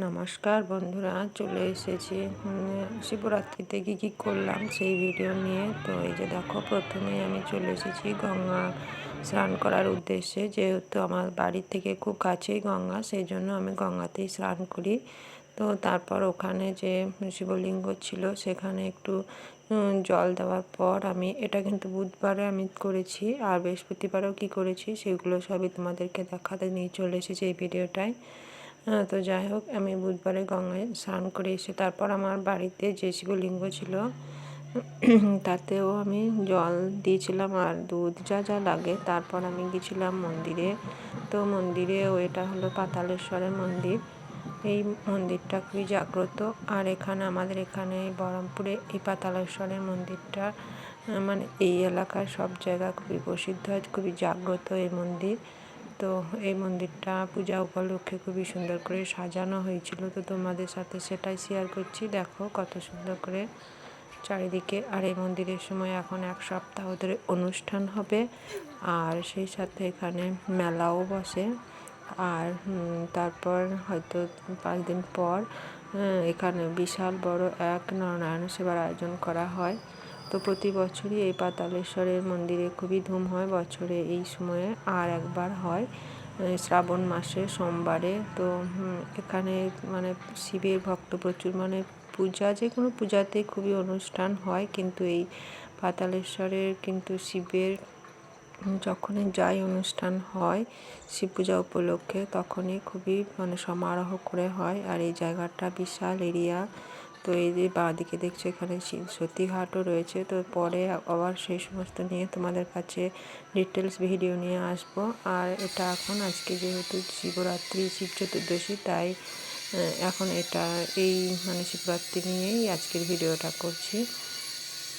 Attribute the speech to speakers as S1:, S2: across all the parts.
S1: নমস্কার বন্ধুরা, চলে এসেছি শিবরাত্রিতে কী কী করলাম সেই ভিডিও নিয়ে। তো এই যে দেখো প্রথমে আমি চলে এসেছি গঙ্গা স্নান করার উদ্দেশ্যে। যেহেতু আমার বাড়ির থেকে খুব কাছেই গঙ্গা, সেই জন্য আমি গঙ্গাতেই স্নান করি। তো তারপর ওখানে যে শিবলিঙ্গ ছিল, সেখানে একটু জল দেওয়ার পর আমি, এটা কিন্তু বুধবারে আমি করেছি, আর বৃহস্পতিবারেও কি করেছি, সেগুলো সবই তোমাদেরকে দেখাতে নিয়ে চলে এসেছি এই ভিডিওটায় তো যাই হোক, আমি বুধবারে গঙ্গায় স্নান করে এসে তারপর আমার বাড়িতে যে শিবলিঙ্গ ছিল, তাতেও আমি জল দিয়েছিলাম আর দুধ যা যা লাগে। তারপর আমি গেছিলাম মন্দিরে। তো মন্দিরে এটা হলো পাতালেশ্বরের মন্দির। এই মন্দিরটা খুবই জাগ্রত। আর এখানে, আমাদের এখানে বহরমপুরে এই পাতালেশ্বরের মন্দিরটা মানে এই এলাকার সব জায়গা খুবই প্রসিদ্ধ, খুবই জাগ্রত এই মন্দির। তো এই মন্দিরটা পূজা উপলক্ষে খুবই সুন্দর করে সাজানো হয়েছিল। তো তোমাদের সাথে সেটাই শেয়ার করছি। দেখো কত সুন্দর করে চারিদিকে। আর এই মন্দিরের সময় এখন এক সপ্তাহ ধরে অনুষ্ঠান হবে। আর সেই সাথে এখানে মেলাও বসে। আর তারপর হয়তো পাঁচ দিন পর এখানে বিশাল বড় এক নরনারায়ণ সেবার আয়োজন করা হয়। তো প্রতি বছরই এই পাতালেশ্বরের মন্দিরে খুবই ধুম হয়। বছরে এই সময়ে আর একবার হয় শ্রাবণ মাসে সোমবারে। তো এখানে মানে শিবের ভক্ত প্রচুর। মানে পূজা, যে কোনো পূজাতে খুবই অনুষ্ঠান হয়, কিন্তু এই পাতালেশ্বরের কিন্তু শিবের যখনই যাই অনুষ্ঠান হয়, শিব পূজা উপলক্ষে, তখনই খুবই মানে সমারোহ করে হয়। আর এই জায়গাটা বিশাল এরিয়া তো এই যে বাঁদিকে দেখছ এখানে সতীঘাটও রয়েছে। তো পরে আবার সেই সমস্ত নিয়ে তোমাদের কাছে ডিটেলস ভিডিও নিয়ে আসব। আর এটা এখন আজকে যেহেতু শিবরাত্রি, শিব চতুর্দশী, তাই এখন এটা এই মানে শিবরাত্রি নিয়েই আজকের ভিডিওটা করছি।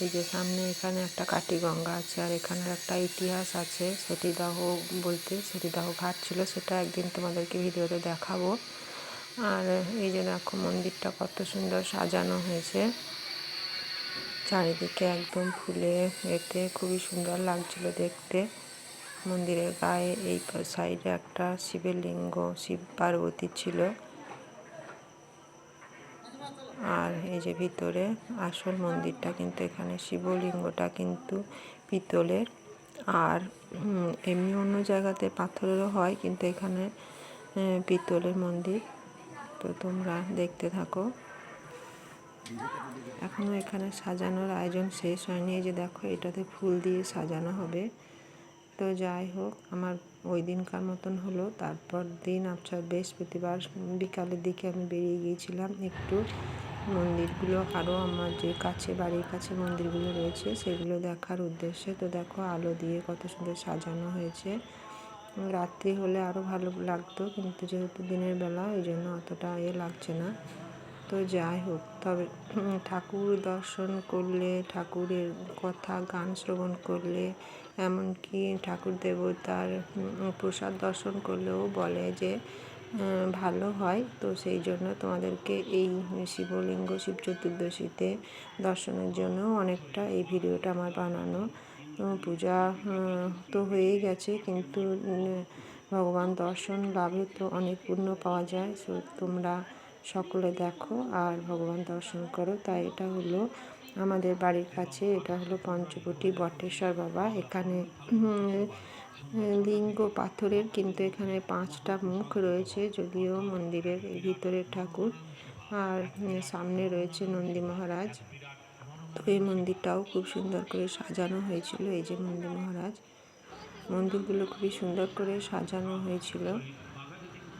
S1: এই যে সামনে এখানে একটা কাটি গঙ্গা আছে আর এখানের একটা ইতিহাস আছে। সতীদাহ বলতে সতীদাহ ঘাট ছিল, সেটা একদিন তোমাদেরকে ভিডিওতে দেখাবো। আর এই যে দেখো মন্দিরটা কত সুন্দর সাজানো হয়েছে। চারিদিকে একদম ফুলে, এতে খুবই সুন্দর লাগছিল দেখতে। মন্দিরের গায়ে এই সাইডে একটা শিবের লিঙ্গ শিব পার্বতী ছিল। আর এই যে ভিতরে আসল মন্দিরটা কিন্তু এখানে শিবলিঙ্গটা কিন্তু পিতলের। আর এমনি অন্য জায়গাতে পাথরেরও হয়, কিন্তু এখানে পিতলের মন্দির। তো তোমরা দেখতে থাকো। এখনও এখানে সাজানোর আয়োজন শেষ হয়নি। এই যে দেখো, এটাতে ফুল দিয়ে সাজানো হবে। তো যাই হোক, আমার ওই দিনকার মতন হলো। তারপর দিন আচ্ছা বৃহস্পতিবার বিকালের দিকে আমি বেরিয়ে গিয়েছিলাম একটু। মন্দিরগুলো আরও আমার যে কাছে, বাড়ির কাছে মন্দিরগুলো রয়েছে, সেগুলো দেখার উদ্দেশ্যে। তো দেখো, আলো দিয়ে কত সুন্দর সাজানো হয়েছে। রাত্রি হলে আরও ভালো লাগতো, কিন্তু যেহেতু দিনের বেলা ওই জন্য অতটা এ লাগছে না। তো যাই হোক, তবে ঠাকুর দর্শন করলে, ঠাকুরের কথা, গান শ্রবণ করলে, এমনকি ঠাকুর দেবতার প্রসাদ দর্শন করলেও বলে যে ভালো হয়। তো সেই জন্য তোমাদেরকে এই শিবলিঙ্গ, শিব চতুর্দশীতে দর্শনের জন্য অনেকটা এই ভিডিওটা আমার বানানো। পূজা তো হয়েই গেছে, কিন্তু ভগবান দর্শন লাভে তো অনেক পুণ্য পাওয়া যায়, সো তোমরা সকলে দেখো আর ভগবান দর্শন করো। তাই এটা হলো আমাদের বাড়ির কাছে, এটা হলো পঞ্চবটি বটেশ্বর বাবা। এখানে লিঙ্গ পাথরের কিন্তু এখানে পাঁচটা মুখ রয়েছে, যদিও মন্দিরের ভিতরের ঠাকুর, আর সামনে রয়েছে নন্দী মহারাজ। তো এই মন্দিরটাও খুব সুন্দর করে সাজানো হয়েছিল, এই যে নন্দী মহারাজ। মন্দিরগুলো খুবই সুন্দর করে সাজানো হয়েছিল।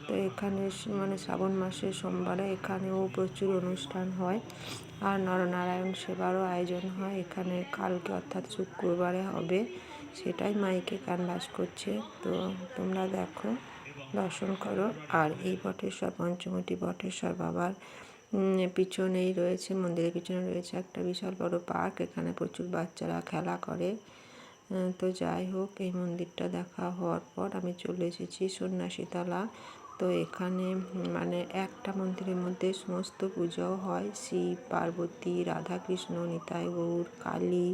S1: তো এখানে মানে শ্রাবণ মাসের সোমবারে এখানেও প্রচুর অনুষ্ঠান হয় আর নরনারায়ণ সেবারও আয়োজন হয়। এখানে কালকে অর্থাৎ শুক্রবারে হবে, সেটাই মাইকে ক্যানভাস করছে। তো তোমরা দেখো, দর্শন করো। আর এই বটেশ্বর, পঞ্চমটি বটেশ্বর বাবার পিছনেই রয়েছে, মন্দিরের পিছনে রয়েছে একটা বিশাল বড় পার্ক। এখানে প্রচুর বাচ্চারা খেলা করে। তো যাই হোক, এই মন্দিরটা দেখা হওয়ার পর আমি চলে এসেছি সন্ন্যাসীতলা। তো এখানে মানে একটা মন্দিরের মধ্যে সমস্ত পুজো হয়। শিব পার্বতী, রাধাকৃষ্ণ, নিতাই গৌর, কালী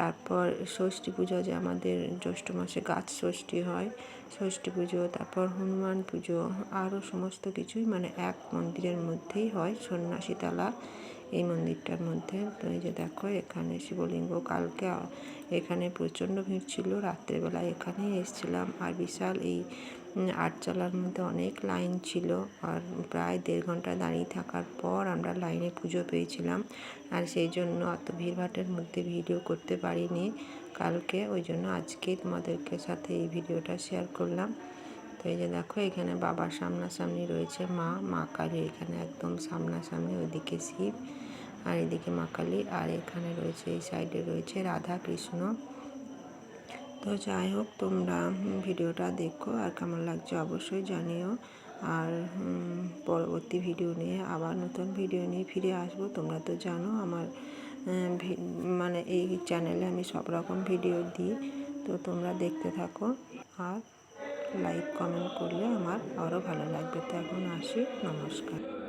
S1: তারপর ষষ্ঠী পুজো যে আমাদের জ্যৈষ্ঠ মাসে গাছ ষষ্ঠী হয়, ষষ্ঠী পুজো, তারপর হনুমান পুজো আরও সমস্ত কিছুই মানে এক মন্দিরের মধ্যেই হয় সন্ন্যাসীতলা। এই মন্দিরটার মধ্যে। তো এই যে দেখো, এখানে শিবলিঙ্গ কালকে এখানে প্রচণ্ড ভিড় ছিল। রাত্রেবেলা এখানেই এসেছিলাম। আর বিশাল এই আটচালার মধ্যে অনেক লাইন ছিল। আর প্রায় দেড় ঘণ্টা দাঁড়িয়ে থাকার পর আমরা লাইনে পুজো পেয়েছিলাম। আর সেই জন্য অত ভিড়ভাটের মধ্যে ভিডিও করতে পারিনি কালকে। ওই জন্য আজকে তোমাদেরকে সাথে এই ভিডিওটা শেয়ার করলাম। তো এই যে দেখো, এখানে বাবার সামনাসামনি রয়েছে, মা মা কালী এখানে একদম সামনাসামনি, ওইদিকে শিব আর এদিকে মা কালী আর এখানে রয়েছে, এই সাইডে রয়েছে রাধা কৃষ্ণ। তো যাই হোক, তোমরা ভিডিওটা দেখো আর কেমন লাগছে অবশ্যই জানিও। আর পরবর্তী ভিডিও নিয়ে, আবার নতুন ভিডিও নিয়ে ফিরে আসব। তোমরা তো জানো আমার মানে এই চ্যানেলে আমি সব রকম ভিডিও দিই। তো তোমরা দেখতে থাকো। আর লাইক কমেন্ট করলে আমার আরও ভালো লাগবে। তো এখন আসি নমস্কার।